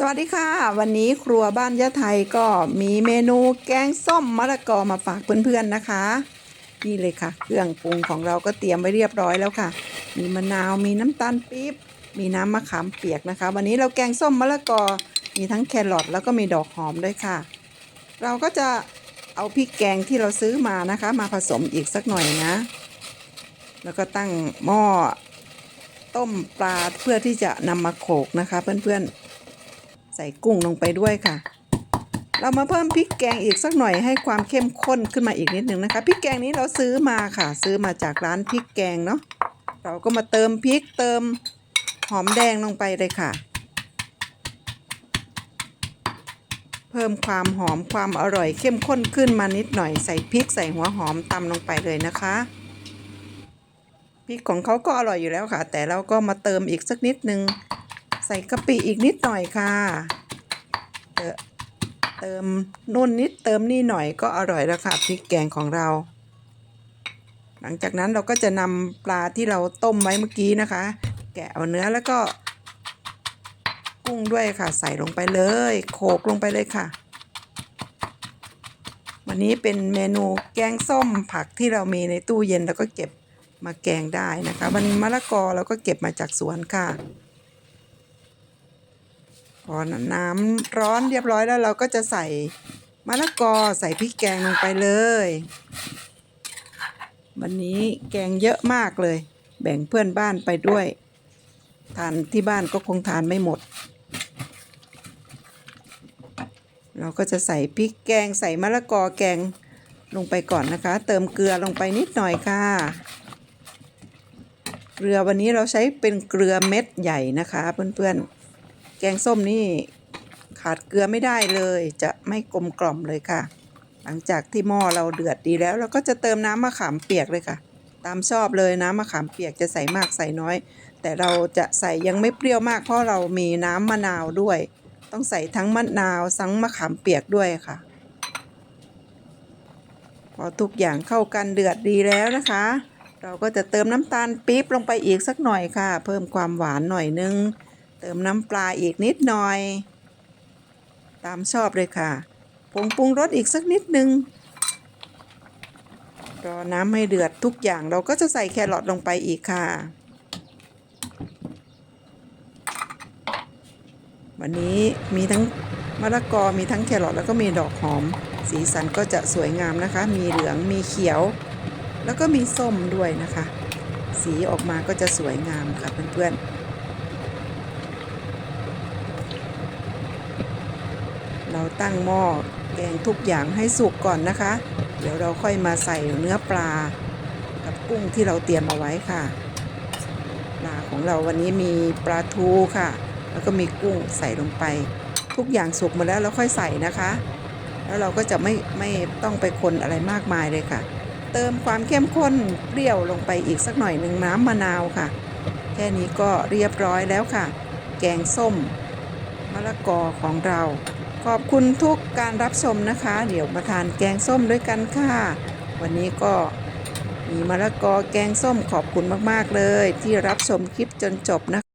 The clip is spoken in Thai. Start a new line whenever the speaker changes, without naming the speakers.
สวัสดีค่ะ วันนี้ครัวบ้านยะไทยก็มีเมนูแกงส้มมะละกอมาฝากเพื่อนๆนะคะ นี่เลยค่ะ เครื่องปรุงของเราก็เตรียมไว้เรียบร้อยแล้วค่ะ มีมะนาวมีน้ำตาลปี๊บมีน้ำมะขามเปียกนะคะ วันนี้เราแกงส้มมะละกอมีทั้งแครอทแล้วก็มีดอกหอมด้วยค่ะ เราก็จะเอาพริกแกงที่เราซื้อมานะคะ มาผสมอีกสักหน่อยนะ แล้วก็ตั้งหม้อต้มปลาเพื่อที่จะนำมาโขกนะคะ เพื่อนๆ ใส่กุ้งลงไปด้วยค่ะ เรามาเพิ่มพริกแกงอีกสักหน่อยให้ความเข้มข้นขึ้นมาอีกนิดหนึ่งนะคะพริกแกงนี้เราซื้อมาค่ะ ซื้อมาจากร้านพริกแกงเนาะเราก็มาเติมพริกเติมหอมแดงลงไปเลยค่ะ เพิ่มความหอมความอร่อยเข้มข้นขึ้นมานิดหน่อยใส่พริกใส่หัวหอมตำลงไปเลยนะคะพริกของเขาก็อร่อยอยู่แล้วค่ะ แต่เราก็มาเติมอีกสักนิดนึง ใส่กะปิอีกนิดหน่อยค่ะเติมนู่นนิดเติมนี่หน่อยก็อร่อยแล้วค่ะพริกแกงของเรา หลังจากนั้นเราก็จะนำปลาที่เราต้มไว้เมื่อกี้นะคะ แกะเอาเนื้อแล้วก็กุ้งด้วยค่ะ ใส่ลงไปเลย โขกลงไปเลยค่ะ วันนี้เป็นเมนูแกงส้มผักที่เรามีในตู้เย็นแล้วก็เก็บมาแกงได้นะคะมันมะละกอเราก็เก็บมาจากสวนค่ะ พอน้ำร้อนเรียบร้อยแล้วเราก็จะใส่มะละกอใส่พริกแกงลงไปเลย วันนี้แกงเยอะมากเลย แบ่งเพื่อนบ้านไปด้วย ทานที่บ้านก็คงทานไม่หมด เราก็จะใส่พริกแกงใส่มะละกอแกงลงไปก่อนนะคะ เติมเกลือลงไปนิดหน่อยค่ะ เกลือวันนี้เราใช้เป็นเกลือเม็ดใหญ่นะคะเพื่อนๆ แกงส้มนี่ขาดเกลือไม่ได้เลย จะไม่กลมกล่อมเลยค่ะ หลังจากที่หม้อเราเดือดดีแล้ว เราก็จะเติมน้ำมะขามเปียกเลยค่ะ ตามชอบเลยน้ำมะขามเปียกจะใส่มากใส่น้อย แต่เราจะใส่ยังไม่เปรี้ยวมากเพราะเรามีน้ำมะนาวด้วย ต้องใส่ทั้งมะนาวทั้งมะขามเปียกด้วยค่ะ พอทุกอย่างเข้ากันเดือดดีแล้วนะคะ เราก็จะเติมน้ำตาลปี๊บลงไปอีกสักหน่อยค่ะ เพิ่มความหวานหน่อยนึง เติมน้ำปลาอีกนิดหน่อย ตามชอบเลยค่ะผงปรุงรสอีกสักนิดนึงรอน้ำให้เดือดทุกอย่างเราก็จะใส่แครอทลงไปอีกค่ะ วันนี้มีทั้งมะละกอมีทั้งแครอทแล้วก็มีดอกหอม สีสันก็จะสวยงามนะคะ มีเหลืองมีเขียว แล้วก็มีส้มด้วยนะคะ สีออกมาก็จะสวยงามค่ะเพื่อนๆ เราตั้งหม้อแกงทุกอย่างให้สุกก่อนนะคะ เดี๋ยวเราค่อยมาใส่เนื้อปลา กับกุ้งที่เราเตรียมเอาไว้ค่ะ ปลาของเราวันนี้มีปลาทูค่ะ แล้วก็มีกุ้งใส่ลงไป ทุกอย่างสุกหมาแล้วเราค่อยใส่นะคะ แล้วเราก็จะไม่ไม่ต้องไปคนอะไรมากมายเลยค่ะ เติมความเข้มข้นเปรี้ยวลงไปอีกสักหน่อยหนึ่งน้ำมะนาวค่ะ แค่นี้ก็เรียบร้อยแล้วค่ะ แกงส้มมะละกอของเรา ขอบคุณทุกการรับชมนะคะ เดี๋ยวมาทานแกงส้มด้วยกันค่ะ วันนี้ก็มีมะละกอแกงส้มขอบคุณมาก ๆ เลย ที่รับชมคลิปจนจบนะคะ